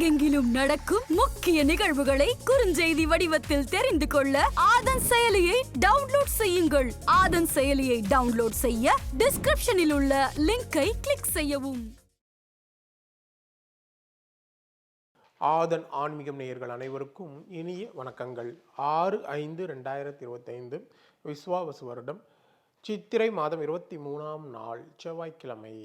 உலகெங்கிலும் நடக்கும் முக்கிய நிகழ்வுகளை குறுஞ்செய்தி வடிவத்தில் தெரிந்து கொள்ள ஆதன் செயலியை டவுன்லோட் செய்யுங்கள். ஆதன் செயலியை டவுன்லோட் செய்ய டிஸ்கிரிப்ஷனில் உள்ள லிங்கை கிளிக் செய்யவும். ஆதன் ஆன்மீகம் நேயர்கள் அனைவருக்கும் இனிய வணக்கங்கள். ஆறு ஐந்து ரெண்டாயிரத்தி இருபத்தைந்து விஸ்வாவசு வருடம். சித்திரை மாதம் இருபத்தி மூணாம் நாள் செவ்வாய்க்கிழமை.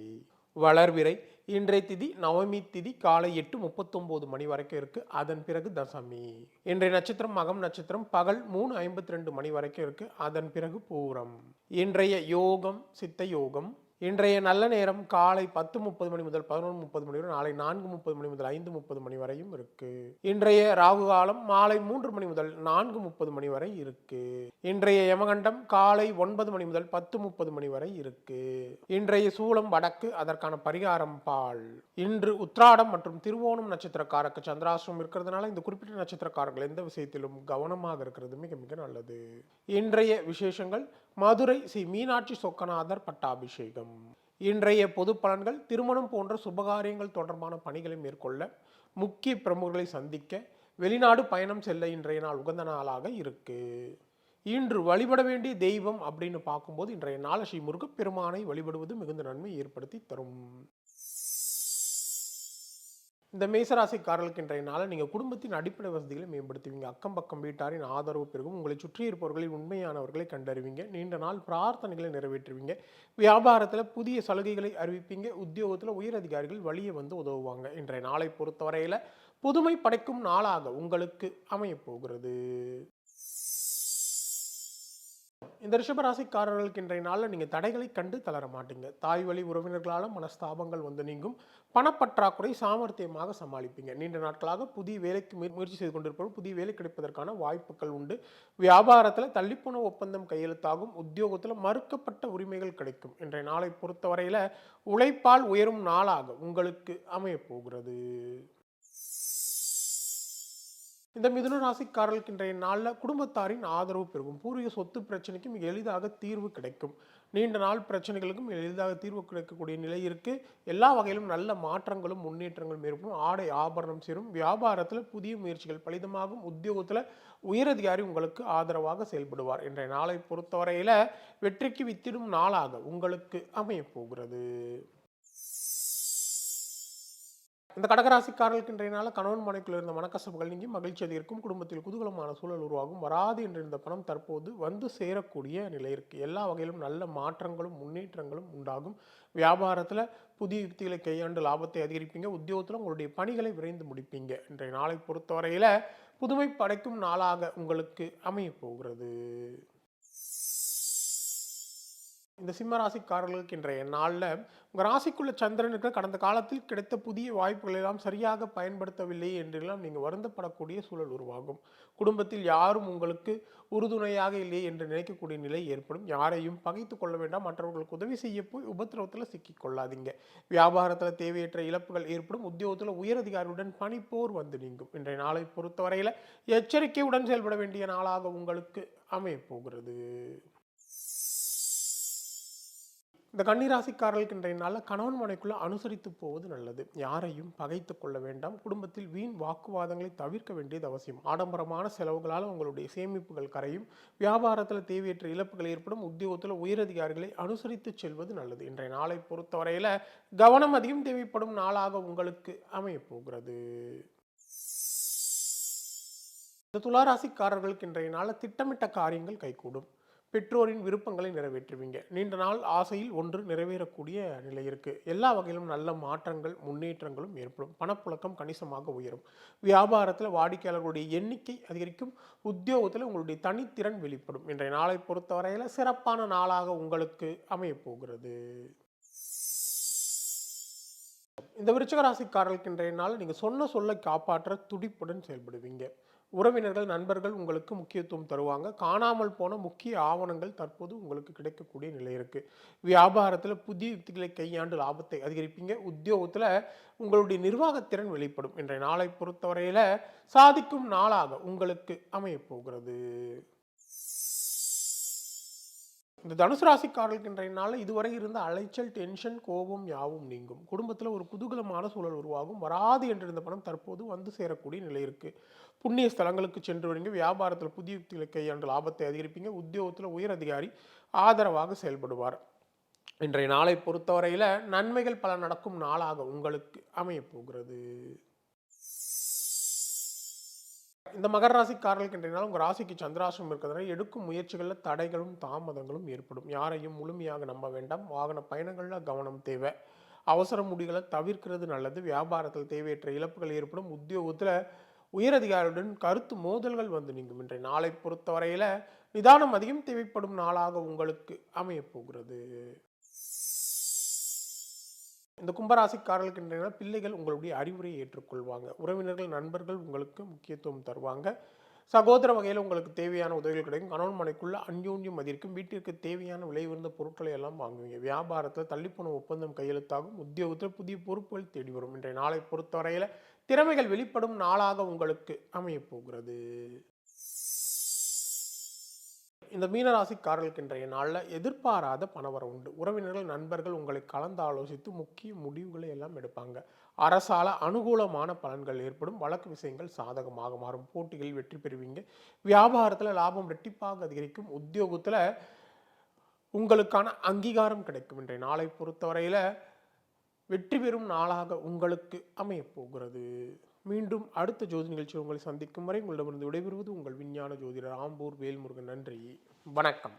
வளர்விரை. இன்றைய திதி நவமி திதி காலை எட்டு முப்பத்தொம்போது மணி வரைக்கும் இருக்கு. அதன் பிறகு தசமி. இன்றைய நட்சத்திரம் மகம் நட்சத்திரம் பகல் மூணு ஐம்பத்தி ரெண்டு மணி வரைக்கும் இருக்கு. அதன் பிறகு பூரம். இன்றைய யோகம் சித்த யோகம் இன்றைய நல்ல நேரம் காலை பத்து முப்பது மணி முதல் பதினொன்று முப்பது மணி வரை நாளை நான்கு முப்பது மணி முதல் ஐந்து முப்பது மணி வரையும் இருக்கு. இன்றைய ராகு காலம் மாலை மூன்று மணி முதல் நான்கு முப்பது மணி வரை இருக்கு. இன்றைய யமகண்டம் காலை ஒன்பது மணி முதல் பத்து முப்பது மணி வரை இருக்கு. இன்றைய சூலம் வடக்கு அதற்கான பரிகாரம் பால். இன்று உத்ராடம் மற்றும் திருவோணம் நட்சத்திரக்காரருக்கு சந்திராசிரம் இருக்கிறதுனால இந்த குறிப்பிட்ட நட்சத்திரக்காரர்கள் எந்த விஷயத்திலும் கவனமாக இருக்கிறது மிக மிக நல்லது. இன்றைய விசேஷங்கள் மதுரை ஸ்ரீ மீனாட்சி சொக்கநாதர் பட்டாபிஷேகம். இன்றைய பொது பலன்கள் திருமணம் போன்ற சுபகாரியங்கள் தொடர்பான பணிகளை மேற்கொள்ள முக்கிய பிரமுகர்களை சந்திக்க வெளிநாடு பயணம் செல்ல இன்றைய நாள் உகந்த நாளாக இருக்கு. இன்று வழிபட வேண்டிய தெய்வம் அப்படின்னு பார்க்கும்போது இன்றைய நாள் ஸ்ரீ முருகப்பெருமானை வழிபடுவது மிகுந்த நன்மை ஏற்படுத்தி தரும். இந்த மேசராசிக்காரர்களுக்கு இன்றைய நாளில் நீங்கள் குடும்பத்தின் அடிப்படை வசதிகளை மேம்படுத்துவீங்க. அக்கம் பக்கம் வீட்டாரின் ஆதரவு பெருகும். உங்களை சுற்றி இருப்பவர்களில் உண்மையானவர்களை கண்டறிவீங்க. நீண்ட நாள் பிரார்த்தனைகளை நிறைவேற்றுவீங்க. வியாபாரத்தில் புதிய சலுகைகளை அறிவிப்பீங்க. உத்தியோகத்தில் உயர் அதிகாரிகள் வழியே வந்து உதவுவாங்க. இன்றைய நாளை பொறுத்தவரையில் புதுமை படைக்கும் நாளாக உங்களுக்கு அமையப் போகிறது. இந்த ரிஷபராசிக்காரர்களுக்கு இன்றைய நாளில் நீங்கள் தடைகளை கண்டு தளர மாட்டீங்க. தாய் வழி உறவினர்களால் மனஸ்தாபங்கள் வந்து நீங்கும். பணப்பற்றாக்குறை சாமர்த்தியமாக சமாளிப்பீங்க. நீண்ட நாட்களாக புதிய வேலைக்கு முயற்சி செய்து கொண்டிருப்பவர் புதிய வேலை கிடைப்பதற்கான வாய்ப்புகள் உண்டு. வியாபாரத்தில் தள்ளிப்போன ஒப்பந்தம் கையெழுத்தாகும். உத்தியோகத்தில் மறுக்கப்பட்ட உரிமைகள் கிடைக்கும். இன்றைய நாளை பொறுத்தவரையில் உழைப்பால் உயரும் நாளாக உங்களுக்கு அமையப் போகிறது இந்த மிதுன ராசிக்காரர்களுக்கு இன்றைய நாளில் குடும்பத்தாரின் ஆதரவு பெருகும். பூர்வீக சொத்து பிரச்சனைக்கும் மிக எளிதாக தீர்வு கிடைக்கும். நீண்ட நாள் பிரச்சனைகளுக்கும் எளிதாக தீர்வு கிடைக்கக்கூடிய நிலை இருக்குது எல்லா வகையிலும் நல்ல மாற்றங்களும் முன்னேற்றங்களும் ஏற்படும். ஆடை ஆபரணம் சேரும். வியாபாரத்தில் புதிய முயற்சிகள் பலிதமாகும். உத்தியோகத்தில் உயரதிகாரி உங்களுக்கு ஆதரவாக செயல்படுவார். இன்றைய நாளை பொறுத்தவரையில் வெற்றிக்கு வித்திடும் நாளாக உங்களுக்கு அமையப் போகிறது. இந்த கடகராசிக்காரர்களுக்கு இன்றைய நாள் கணவன் மனைக்குள்ள இருந்த மனக்கசப்புகள் நீங்கி மகிழ்ச்சி அதிகரிக்கும். குடும்பத்தில் குதூகலமான சூழல் உருவாகும். வராது என்று இருந்த பணம் தற்போது வந்து சேரக்கூடிய நிலை இருக்குது எல்லா வகையிலும் நல்ல மாற்றங்களும் முன்னேற்றங்களும் உண்டாகும். வியாபாரத்தில் புதிய யுக்திகளை கையாண்டு லாபத்தை அதிகரிப்பீங்க. உத்தியோகத்தில் உங்களுடைய பணிகளை விரைந்து முடிப்பீங்க. இன்றைய நாளை பொறுத்தவரையில் புதுமை படைக்கும் நாளாக உங்களுக்கு அமையப் போகிறது. இந்த சிம்ம ராசிக்காரர்களுக்கு இன்றைய நாளில் உங்கள் ராசிக்குள்ள சந்திரனுக்கு கடந்த காலத்தில் கிடைத்த புதிய வாய்ப்புகளை எல்லாம் சரியாக பயன்படுத்தவில்லை என்றெல்லாம் நீங்கள் வருந்தப்படக்கூடிய சூழல் உருவாகும். குடும்பத்தில் யாரும் உங்களுக்கு உறுதுணையாக இல்லை என்று நினைக்கக்கூடிய நிலை ஏற்படும். யாரையும் பகைத்து கொள்ள வேண்டாம். மற்றவர்களுக்கு உதவி செய்ய போய் உபத்திரவத்தில் சிக்கிக் கொள்ளாதீங்க. வியாபாரத்தில் தேவையற்ற இழப்புகள் ஏற்படும். உத்தியோகத்தில் உயரதிகாரியுடன் பணிப்போர் வந்து நீங்கும். இன்றைய நாளை பொறுத்தவரையில் எச்சரிக்கையுடன் செயல்பட வேண்டிய நாளாக உங்களுக்கு அமையப் போகிறது. இந்த கன்னிராசிக்காரர்களுக்கு இன்றைய நாளில் கணவன் மனைக்குள்ள அனுசரித்து போவது நல்லது. யாரையும் பகைத்து கொள்ள வேண்டாம். குடும்பத்தில் வீண் வாக்குவாதங்களை தவிர்க்க வேண்டியது அவசியம். ஆடம்பரமான செலவுகளால் உங்களுடைய சேமிப்புகள் கரையும். வியாபாரத்தில் தேவையற்ற இழப்புகள் ஏற்படும். உத்தியோகத்தில் உயரதிகாரிகளை அனுசரித்து செல்வது நல்லது. இன்றைய நாளை பொறுத்தவரையில் கவனம் அதிகம் தேவைப்படும் நாளாக உங்களுக்கு அமையப்போகிறது. இந்த துளாராசிக்காரர்களுக்கு இன்றைய நாளில் திட்டமிட்ட காரியங்கள் கைகூடும். பெற்றோரின் விருப்பங்களை நிறைவேற்றுவீங்க. நீண்ட நாள் ஆசையில் ஒன்று நிறைவேறக்கூடிய நிலை இருக்குது எல்லா வகையிலும் நல்ல மாற்றங்கள் முன்னேற்றங்களும் ஏற்படும். பணப்புழக்கம் கணிசமாக உயரும். வியாபாரத்தில் வாடிக்கையாளர்களுடைய எண்ணிக்கை அதிகரிக்கும். உத்தியோகத்தில் உங்களுடைய தனித்திறன் வெளிப்படும். இன்றைய நாளை பொறுத்தவரையில் சிறப்பான நாளாக உங்களுக்கு அமையப்போகிறது இந்த விருச்சக ராசிக்காரர்களுக்கு இன்றைய நாள் நீங்கள் சொன்ன சொல்லை காப்பாற்ற துடிப்புடன் செயல்படுவீங்க. உறவினர்கள் நண்பர்கள் உங்களுக்கு முக்கியத்துவம் தருவாங்க. காணாமல் போன முக்கிய ஆவணங்கள் தற்போது உங்களுக்கு கிடைக்கக்கூடிய நிலை இருக்குது வியாபாரத்தில் புதிய யுக்திகளை கையாண்டு லாபத்தை அதிகரிப்பீங்க. உத்தியோகத்தில் உங்களுடைய நிர்வாகத்திறன் வெளிப்படும். இன்றைய நாளை பொறுத்தவரையில் சாதிக்கும் நாளாக உங்களுக்கு அமையப்போகிறது இந்த தனுசு ராசிக்காரர்களுக்கு இன்றைய நாளில் இதுவரை இருந்த அலைச்சல் டென்ஷன் கோபம் யாவும் நீங்கும். குடும்பத்தில் ஒரு குதூகலமான சூழல் உருவாகும். வராது என்றிருந்த பணம் தற்போது வந்து சேரக்கூடிய நிலை இருக்கு. புண்ணிய ஸ்தலங்களுக்கு சென்று வரீங்க வியாபாரத்தில் புதிய யுக்திகளை கையாண்டு லாபத்தை அதிகரிப்பீங்க. உத்தியோகத்தில் உயர் அதிகாரி ஆதரவாக செயல்படுவார். இன்றைய நாளை பொறுத்தவரையில் நன்மைகள் பல நடக்கும் நாளாக உங்களுக்கு அமையப் போகிறது. இந்த மகர ராசிக்காரர்களுக்கு இன்றைய உங்கள் ராசிக்கு சந்திராசிரம் இருக்கிறதுனால எடுக்கும் முயற்சிகளில் தடைகளும் தாமதங்களும் ஏற்படும். யாரையும் முழுமையாக நம்ப வேண்டாம். வாகன பயணங்களில் கவனம் தேவை. அவசர முடிகளை தவிர்க்கிறது நல்லது. வியாபாரத்தில் தேவையற்ற இழப்புகள் ஏற்படும். உத்தியோகத்தில் உயரதிகாரியுடன் கருத்து மோதல்கள் வந்து நீங்கும். இன்றைய நாளை பொறுத்தவரையில் நிதானம் அதிகம் தேவைப்படும் நாளாக உங்களுக்கு அமையப் போகிறது. இந்த கும்பராசிக்காரர்களுக்கு இன்றைய பிள்ளைகள் உங்களுடைய அறிவுரையை ஏற்றுக்கொள்வாங்க. உறவினர்கள் நண்பர்கள் உங்களுக்கு முக்கியத்துவம் தருவாங்க. சகோதர வகையில் உங்களுக்கு தேவையான உதவிகள் கிடைக்கும். கணவன் மனைக்குள்ள அந்யோன்யம் அதிகரிக்கும். வீட்டிற்கு தேவையான விலை உயர்ந்த பொருட்களை எல்லாம் வாங்குவீங்க. வியாபாரத்தில் தள்ளிப்போன ஒப்பந்தம் கையெழுத்தாகும். உத்தியோகத்தில் புதிய பொறுப்புகள் தேடி வரும். இன்றைய நாளை பொறுத்தவரையில் திறமைகள் வெளிப்படும் நாளாக உங்களுக்கு அமையப் போகிறது இந்த மீனராசிக்காரர்களுக்கு இன்றைய நாளில் எதிர்பாராத பணவரம் உண்டு உறவினர்கள் நண்பர்கள் உங்களை கலந்து ஆலோசித்து முக்கிய முடிவுகளை எல்லாம் எடுப்பாங்க. அரசால அனுகூலமான பலன்கள் ஏற்படும். வழக்கு விஷயங்கள் சாதகமாக மாறும். போட்டிகளில் வெற்றி பெறுவீங்க. வியாபாரத்தில் லாபம் ரெட்டிப்பாக அதிகரிக்கும். உத்தியோகத்தில் உங்களுக்கான அங்கீகாரம் கிடைக்கும். இன்றைய நாளை பொறுத்தவரையில் வெற்றி பெறும் நாளாக உங்களுக்கு அமையப்போகிறது. மீண்டும் அடுத்த ஜோதி நிகழ்ச்சி உங்களை சந்திக்கும் வரை உங்களிடமிருந்து விடைபெறுவது உங்கள் விஞ்ஞான ஜோதிடர் ஆம்பூர் வேல்முருகன். நன்றி. வணக்கம்.